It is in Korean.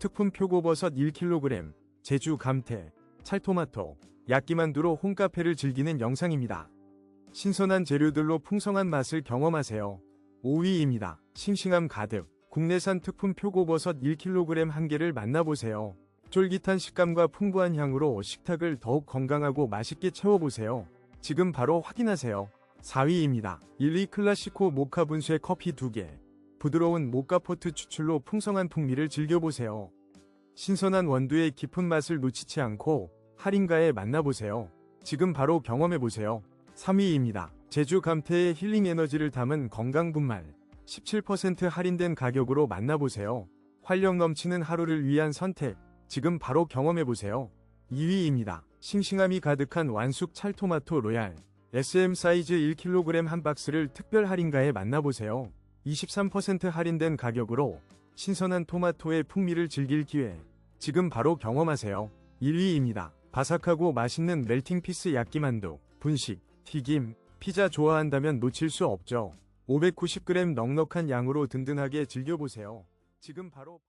특품 표고버섯 1kg, 제주 감태, 찰토마토, 야끼만두로 홈카페를 즐기는 영상입니다. 신선한 재료들로 풍성한 맛을 경험하세요. 5위입니다. 싱싱함 가득 국내산 특품 표고버섯 1kg 한 개를 만나보세요. 쫄깃한 식감과 풍부한 향으로 식탁을 더욱 건강하고 맛있게 채워보세요. 지금 바로 확인하세요. 4위입니다. 1위 클라시코 모카 분쇄 커피 2개. 부드러운 모카포트 추출로 풍성한 풍미를 즐겨보세요. 신선한 원두의 깊은 맛을 놓치지 않고 할인가에 만나보세요. 지금 바로 경험해보세요. 3위입니다. 제주 감태의 힐링 에너지를 담은 건강 분말. 17% 할인된 가격으로 만나보세요. 활력 넘치는 하루를 위한 선택. 지금 바로 경험해보세요. 2위입니다. 싱싱함이 가득한 완숙 찰토마토 로얄. SM 사이즈 1kg 한 박스를 특별 할인가에 만나보세요. 23% 할인된 가격으로 신선한 토마토의 풍미를 즐길 기회. 지금 바로 경험하세요. 1위입니다. 바삭하고 맛있는 멜팅 피스 야끼만두, 분식, 튀김, 피자 좋아한다면 놓칠 수 없죠. 590g 넉넉한 양으로 든든하게 즐겨보세요. 지금 바로